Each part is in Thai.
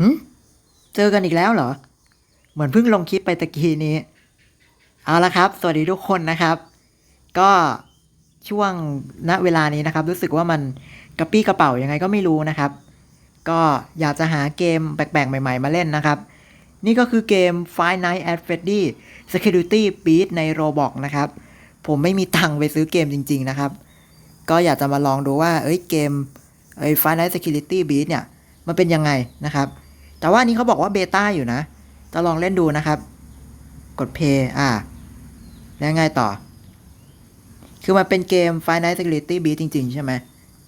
หึเจอกันอีกแล้วเหรอ เหมือนเพิ่งลงคลิปไปตะกี้นี้ เอาละครับ สวัสดีทุกคนนะครับ ก็ช่วงณเวลานี้นะครับ รู้สึกว่ามันกระปี้กระเป๋ายังไงก็ไม่รู้นะครับ ก็อยากจะหาเกมแปลกๆใหม่ ๆ มาเล่นนะครับ นี่ก็คือเกม Five Nights at Freddy Security Beat ใน Roblox นะครับ ผมไม่มีตังค์ไปซื้อเกมจริง ๆ นะครับ ก็อยากจะมาลองดูว่า เอ้ยเกมไอ้ Five Nights Security Beat เนี่ย มันเป็นยังไงนะครับ แต่ว่านี้เขาบอกว่าเบต้าอยู่นะ จะลองเล่นดูนะครับ กด play อ่า แล้วไงต่อ คือมันเป็นเกม f i n i t Security Beat จริง ๆ ใช่ไหม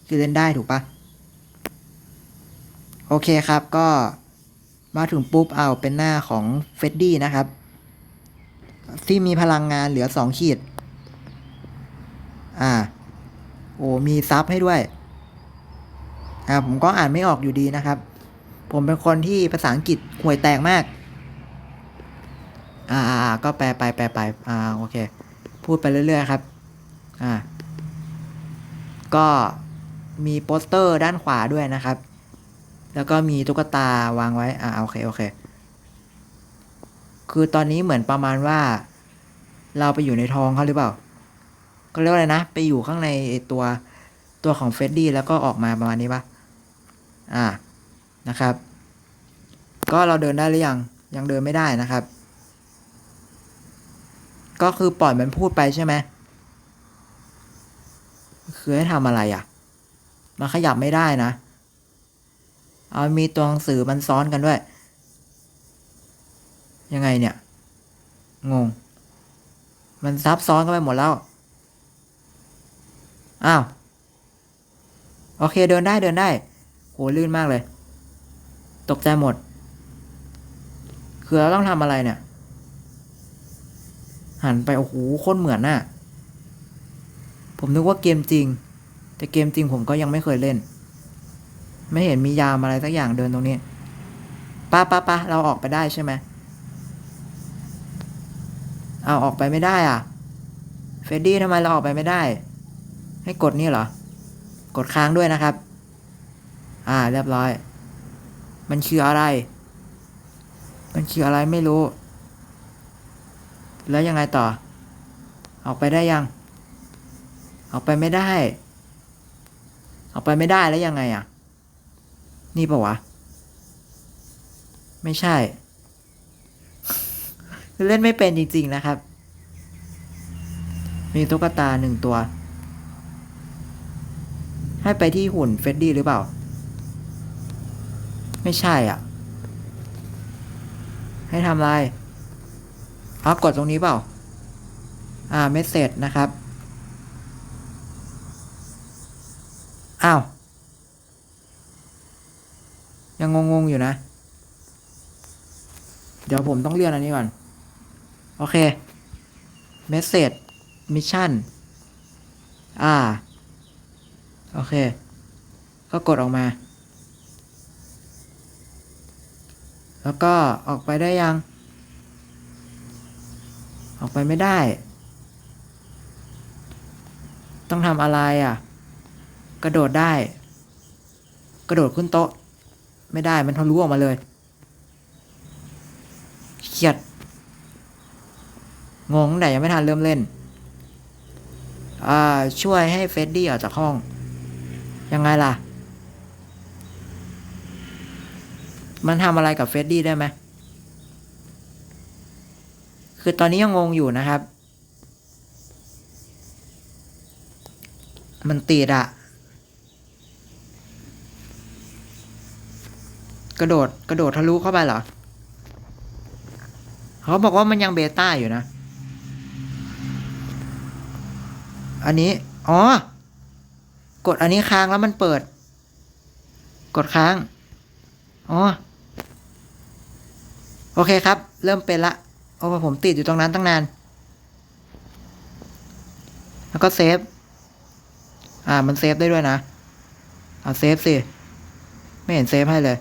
คือเล่นได้ถูกปะโอเคครับก็มาถึงปุ๊บเอาเป็นหน้าของเฟดดี้นะครับ ที่มีพลังงานเหลือสองขีด อ่า โอ้มีซับให้ด้วย อ่า ผมก็อ่านไม่ออกอยู่ดีนะครับ ผมเป็นคนที่ภาษาอังกฤษห่วยแตกมาก อ่าก็แปลไปแปลไปอ่าโอเค พูดไปเรื่อยๆครับ อ่า ก็มีโปสเตอร์ด้านขวาด้วยนะครับ แล้วก็มีตุ๊กตาวางไว้ อ่าโอเคโอเค คือตอนนี้เหมือนประมาณว่า เราไปอยู่ในท้องเขาหรือเปล่า ก็เรียกว่าอะไรนะ ไปอยู่ข้างในตัวตัวของเฟดดี้แล้วก็ออกมาประมาณนี้ปะอ่า นะครับ ก็เราเดินได้หรือยัง ยังเดินไม่ได้นะครับ ก็คือปล่อยมันพูดไปใช่ไหมคือให้ทำอะไรอะ มันขยับไม่ได้นะ เอามีตัวหนังสือมันซ้อนกันด้วย ยังไงเนี่ย งง มันซับซ้อนกันไปหมดแล้ว อ้าว โอเคเดินได้เดินได้ โหลื่นมากเลย ตกใจหมด คือเราต้องทำอะไรเนี่ย หันไป โอ้โหโคตรเหมือนน่ะ ผมนึกว่าเกมจริง แต่เกมจริงผมก็ยังไม่เคยเล่น ไม่เห็นมียามอะไรสักอย่างเดินตรงนี้ป้าป้าป้าเราออกไปได้ใช่ไหมเอาออกไปไม่ได้อะ เฟรดดี้ทำไมเราออกไปไม่ได้ ให้กดนี่เหรอ กดค้างด้วยนะครับ อ่า เรียบร้อย มันคืออะไร มันคืออะไรไม่รู้ แล้วยังไงต่อ ออกไปได้ยัง ออกไปไม่ได้ ออกไปไม่ได้แล้วยังไงอะ นี่ปะวะ ไม่ใช่คือเล่นไม่เป็นจริง ๆ นะครับ มีตุ๊กตาหนึ่งตัว ให้ไปที่หุ่นเฟดดี้หรือเปล่า ไม่ใช่อะ ให้ทำอะไรอ๋อกดตรงนี้เปล่า อ่าเมสเซจนะครับ อ้าว ยังงงๆอยู่นะ เดี๋ยวผมต้องเลื่อนอันนี้ก่อน โอเค เมสเซจมิชชั่น อ่า โอเค ก็กดออกมา แล้วก็ออกไปได้ยัง ออกไปไม่ได้ ต้องทำอะไรอะ กระโดดได้ กระโดดขึ้นโต๊ะ ไม่ได้มันทะลุออกมาเลยเครียด งงแต่ยังไม่ทันเริ่มเล่น อ่า ช่วยให้เฟดดี้ออกจากห้อง ยังไงล่ะ มันทำอะไรกับเฟดดี้ได้ไหมคือตอนนี้ยังงงอยู่นะครับ มันติดอะกระโดดกระโดดทะลุเข้าไปเหรอ เขาบอกว่ามันยังเบต้าอยู่นะ อันนี้ อ๋อ กดอันนี้ค้างแล้วมันเปิด กดค้าง อ๋อ โอเคครับ เริ่มเป็นละ โอ้ผมติดอยู่ตรงนั้นตั้งนาน แล้วก็เซฟ อ่า มันเซฟได้ด้วยนะ เอาเซฟสิ ไม่เห็นเซฟให้เลย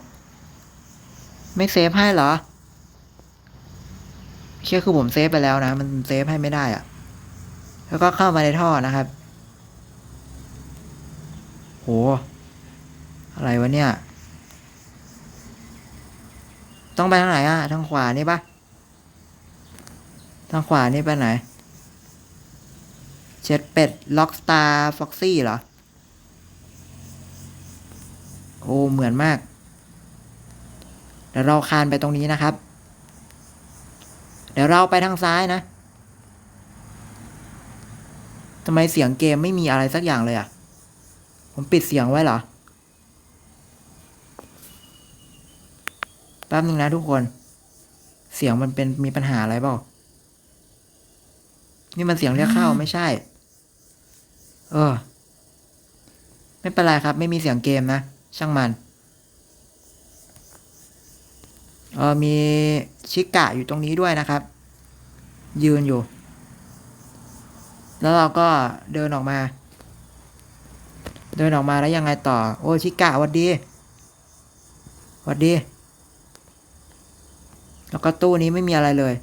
ไม่เซฟให้เหรอเชื่อคือผมเซฟไปแล้วนะ มันเซฟให้ไม่ได้อะแล้วก็เข้ามาในท่อนะครับ โห อะไรวะเนี่ย ต้องไปทางไหนอะทางขวานี่ปะทางขวานี่ไปไหน เช็ดเป็ด ล็อกสตาร์ฟ็อกซี่เหรอ โอ้เหมือนมาก เดี๋ยวเราคานไปตรงนี้นะครับ เดี๋ยวเราไปทางซ้ายนะทำไมเสียงเกมไม่มีอะไรสักอย่างเลยอะ่ะ ผมปิดเสียงไว้เหรอ แป๊บนึงนะทุกคน เสียงมันเป็นมีปัญหาอะไรเปล่านี่มันเสียงเรียกเข้าไม่ใช่ เออ ไม่เป็นไรครับ ไม่มีเสียงเกมนะ ช่างมัน เออมีชิกะอยู่ตรงนี้ด้วยนะครับ ยืนอยู่ แล้วเราก็เดินออกมา เดินออกมาแล้วยังไงต่อ โอ้ชิกะหวัดดีหวัดดี แล้วก็ตู้นี้ไม่มีอะไรเลย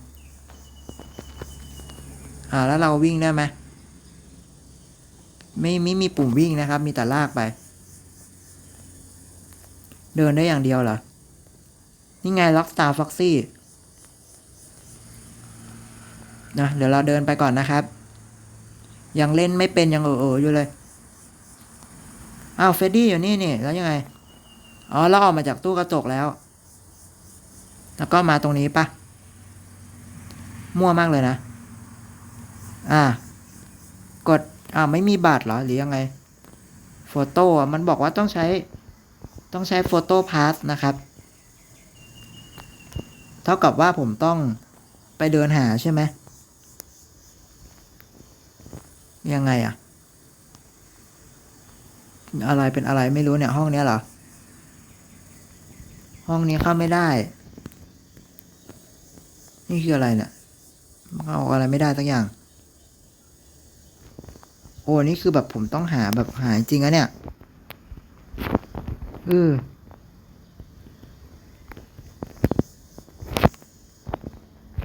อ่าแล้วเราวิ่งได้ไหมไม่ไม่มีปุ่มวิ่งนะครับ มีแต่ลากไป เดินได้อย่างเดียวเหรอ นี่ไงล็อกสตาร์ฟ็อกซี่นะเดี๋ยวเราเดินไปก่อนนะครับ ยังเล่นไม่เป็นยังเออเอออยู่เลย อ้าวเฟดดี้อยู่นี่นี่แล้วยังไง อ๋อเราออกมาจากตู้กระจกแล้ว แล้วก็มาตรงนี้ปะมั่วมากเลยนะ อ่า กด อ่า ไม่มีบัตรเหรอ หรือยังไง โฟโต้ มันบอกว่าต้องใช้ ต้องใช้โฟโต้พาสนะครับ เท่ากับว่าผมต้องไปเดินหาใช่ไหม ยังไงอะอะไรเป็นอะไรไม่รู้เนี่ย ห้องนี้เหรอ ห้องนี้เข้าไม่ได้ นี่คืออะไรเนี่ยเอาอะไรไม่ได้สักอย่าง โอ้นี่คือแบบผมต้องหาแบบหาจริงอะเนี่ยเออ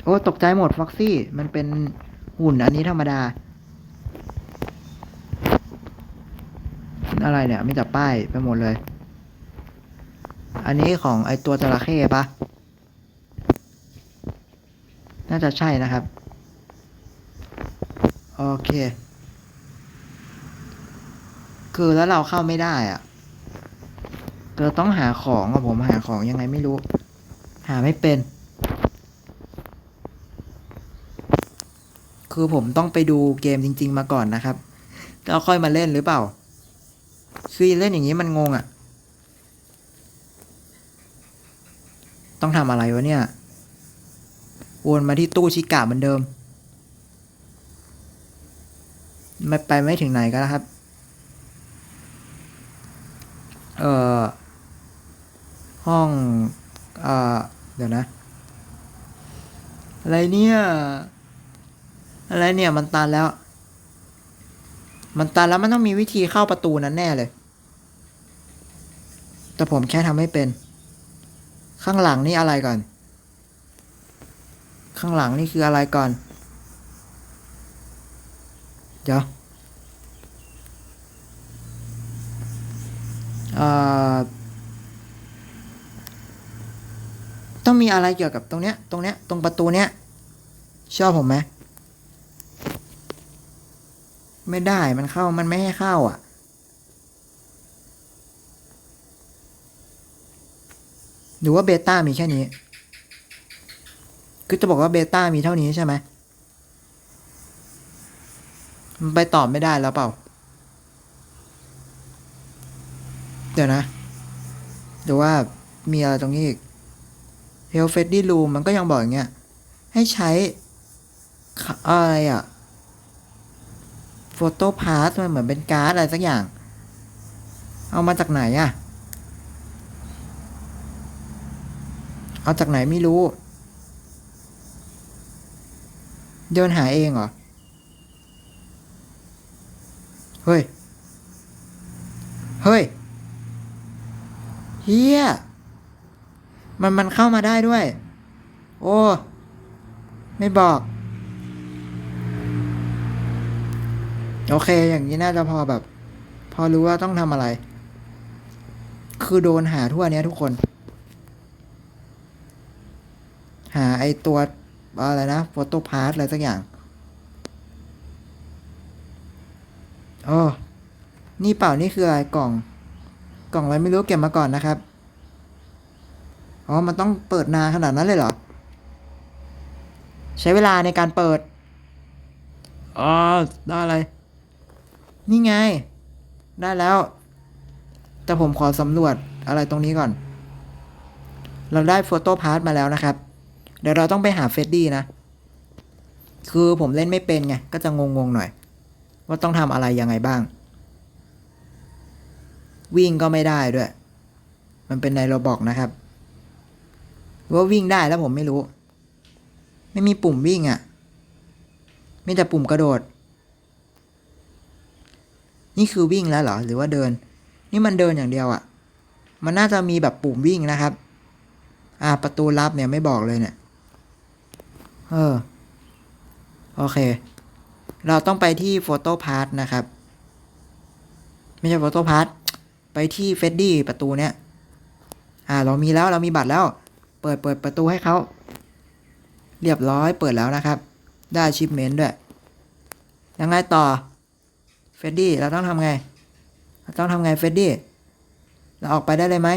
โอ้ตกใจหมดฟ็อกซี่ มันเป็นหุ่นอันนี้ธรรมดา อะไรเนี่ย ไมีแต่ป้ายไปหมดเลย อันนี้ของไอตัวจระเข้ปะ น่าจะใช่นะครับ โอเค คือแล้วเราเข้าไม่ได้อะเราต้องหาของอะผมหาของยังไงไม่รู้ หาไม่เป็น คือผมต้องไปดูเกมจริง ๆ มาก่อนนะครับแล้วค่อยมาเล่นหรือเปล่า คือเล่นอย่างนี้มันงงอะต้องทำอะไรวะเนี่ย วนมาที่ตู้ชิกะเหมือนเดิม ไม่ไปไม่ถึงไหนกันแล้วครับ เอ่อ ห้องเอ่อเดี๋ยวนะ อะไรเนี่ย อะไรเนี่ยมันตันแล้ว มันตันแล้วมันต้องมีวิธีเข้าประตูนั้นแน่เลย แต่ผมแค่ทำไม่เป็น ข้างหลังนี่อะไรก่อน ข้างหลังนี่คืออะไรก่อน เดี๋ยวต้องมีอะไรเกี่ยวกับตรงเนี้ย ตรงเนี้ย ตรงประตูเนี้ย ชอบผมไหม ไม่ได้ มันเข้า มันไม่ให้เข้าอะ หรือว่าเบต้ามีแค่นี้ คือจะบอกว่าเบต้ามีเท่านี้ใช่ไหมมันไปตอบไม่ได้แล้วเปล่า เดี๋ยวนะเดี๋ยวว่ามีอะไรตรงนี้อีก h e l f e d d y Room มันก็ยังบอกอย่างเงี้ย ให้ใช้ อะไรอะ Photo Pass มันเหมือนเป็นการ์ดอะไรสักอย่าง เอามาจากไหนอะเอาจากไหนไม่รู้ เดินหาเองเหรอ เฮ้ย เฮ้ยเฮียมันมันเข้ามาได้ด้วย โอ้ ไม่บอก โอเค อย่างนี้น่าจะพอแบบ พอรู้ว่าต้องทำอะไร คือโดนหาทั่วเนี้ยทุกคน หาไอตัว อะไรนะโฟโต้พาร์ทอะไรสักอย่างโอ้นี่เปล่านี่คืออะไรกล่อง กล่องอะไรไม่รู้เก็บมาก่อนนะครับ อ๋อ มันต้องเปิดนานขนาดนั้นเลยเหรอ ใช้เวลาในการเปิด อ๋อ ได้อะไร นี่ไง ได้แล้ว แต่ผมขอสำรวจอะไรตรงนี้ก่อน เราได้โฟโต้พาร์ทมาแล้วนะครับ เดี๋ยวเราต้องไปหาเฟดดี้นะ คือผมเล่นไม่เป็นไง ก็จะงงๆหน่อย ว่าต้องทำอะไรยังไงบ้าง วิ่งก็ไม่ได้ด้วย มันเป็นในโรบอกนะครับ ว่าวิ่งได้แล้วผมไม่รู้ ไม่มีปุ่มวิ่งอะ่ะ มีแต่ปุ่มกระโดด นี่คือวิ่งแล้วเหรอ หรือว่าเดิน นี่มันเดินอย่างเดียวอะ่ะ มันน่าจะมีแบบปุ่มวิ่งนะครับ อ่าประตูลับเนี่ยไม่บอกเลยเนี่ย เออ โอเค เราต้องไปที่โฟโต้พาร์ทนะครับ ไม่ใช่โฟโต้พาร์ทไปที่เฟดดี้ประตูเนี้ย อ่า เรามีแล้วเรามีบัตรแล้ว เปิดเปิดประตูให้เขาเรียบร้อยเปิดแล้วนะครับ ได้ชิปเมนต์ด้วย ยังไงต่อ เฟดดี้เราต้องทำไง เราต้องทำไงเฟดดี้ เราออกไปได้เลยไหม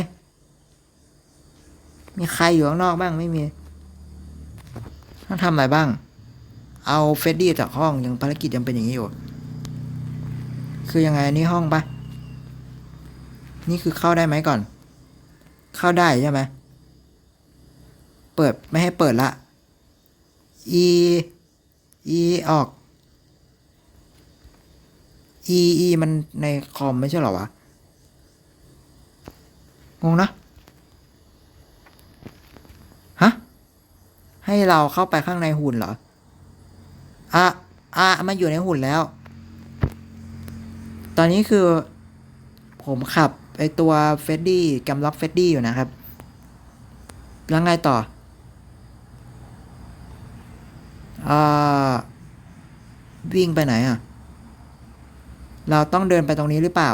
มีใครอยู่ข้างนอกบ้างไม่มี ต้องทำอะไรบ้าง เอาเฟดดี้จากห้องยังภารกิจยังเป็นอย่างนี้อยู่ คือยังไงอันนี้ห้องปะนี่คือเข้าได้ไหมก่อน เข้าได้ใช่ไหมเปิดไม่ให้เปิดละ e e ออก e e มันในคอมไม่ใช่หรอวะ งงนะ ฮะ ให้เราเข้าไปข้างในหุ่นเหรอ อะ อะมาอยู่ในหุ่นแล้ว ตอนนี้คือ ผมขับไอตัวเฟดดี้กัมล็อกเฟดดี้อยู่นะครับ แล้วไงต่อ อ่า วิ่งไปไหนอะ เราต้องเดินไปตรงนี้หรือเปล่า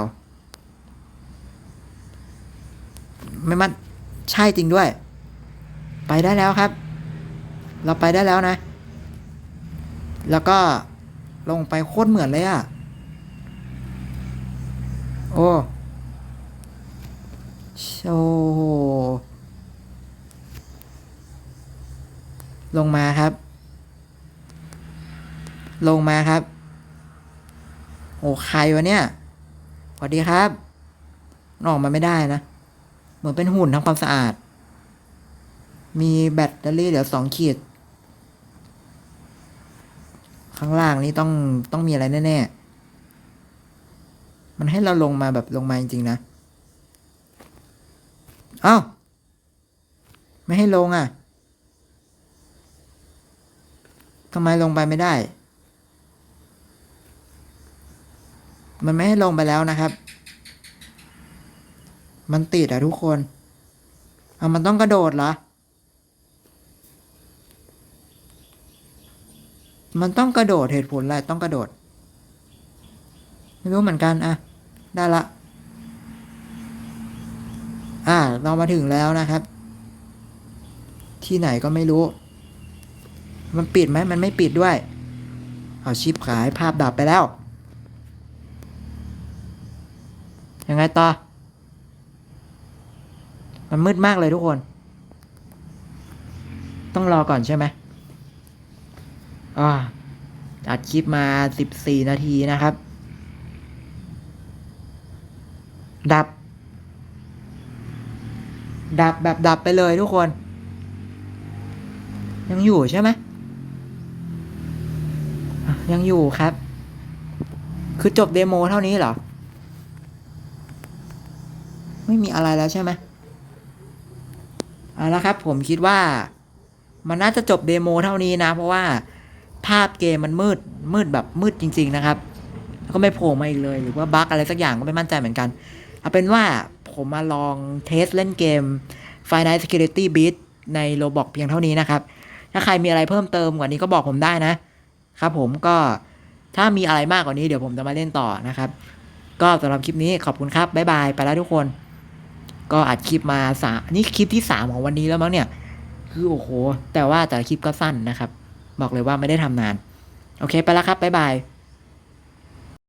ไม่มันใช่จริงด้วย ไปได้แล้วครับ เราไปได้แล้วนะ แล้วก็ลงไปโคตรเหมือนเลยอะ โอ้โอ้ลงมาครับ ลงมาครับ โอ้ใครวะเนี่ยสวัสดีครับนออกมาไม่ได้นะ เหมือนเป็นหุ่นทำความสะอาด มีแบตเตอรี่เหลือสองขีด ข้างล่างนี้ต้องต้องมีอะไรแน่ๆ มันให้เราลงมาแบบลงมาจริงๆนะเอ้าไม่ให้ลงอะทำไมลงไปไม่ได้ มันไม่ให้ลงไปแล้วนะครับ มันติดอะทุกคนเอามันต้องกระโดดเหรอ มันต้องกระโดดเหตุผลอะไรต้องกระโดด ไม่รู้เหมือนกันอะได้ละ อ่า เรามาถึงแล้วนะครับ ที่ไหนก็ไม่รู้ มันปิดไหมมันไม่ปิดด้วย เอาชิปขายภาพดับไปแล้ว ยังไงต่อ มันมืดมากเลยทุกคน ต้องรอก่อนใช่ไหม อ่าอัดคลิปมาสิบสี่นาทีนะครับ ดับ ดับแบบดับไปเลยทุกคน ยังอยู่ใช่ไหมยังอยู่ครับ คือจบเดโมเท่านี้เหรอ ไม่มีอะไรแล้วใช่ไหมเอาละครับผมคิดว่ามันน่าจะจบเดโมเท่านี้นะ เพราะว่า ภาพเกมมันมืดมืดแบบมืดจริง ๆ นะครับ แล้วก็ไม่โผล่มาอีกเลย หรือว่าบั๊กอะไรสักอย่างก็ไม่มั่นใจเหมือนกัน เอาเป็นว่าผมมาลองเทสเล่นเกม f i n i t Security Beat ในโลบอกเพียงเท่านี้นะครับ ถ้าใครมีอะไรเพิ่มเติมกว่านี้ก็บอกผมได้นะ ครับผมก็ถ้ามีอะไรมากกว่านี้เดี๋ยวผมจะมาเล่นต่อนะครับ ก็สำหรับคลิปนี้ขอบคุณครับ บ๊ายบาย ไปแล้วทุกคน ก็อัดคลิปมาสามนี่คลิปที่สามของวันนี้แล้วมั้งเนี่ย คือโอ้โห แต่ว่าแต่คลิปก็สั้นนะครับ บอกเลยว่าไม่ได้ทำนาน โอเค ไปแล้วครับ บ๊ายบาย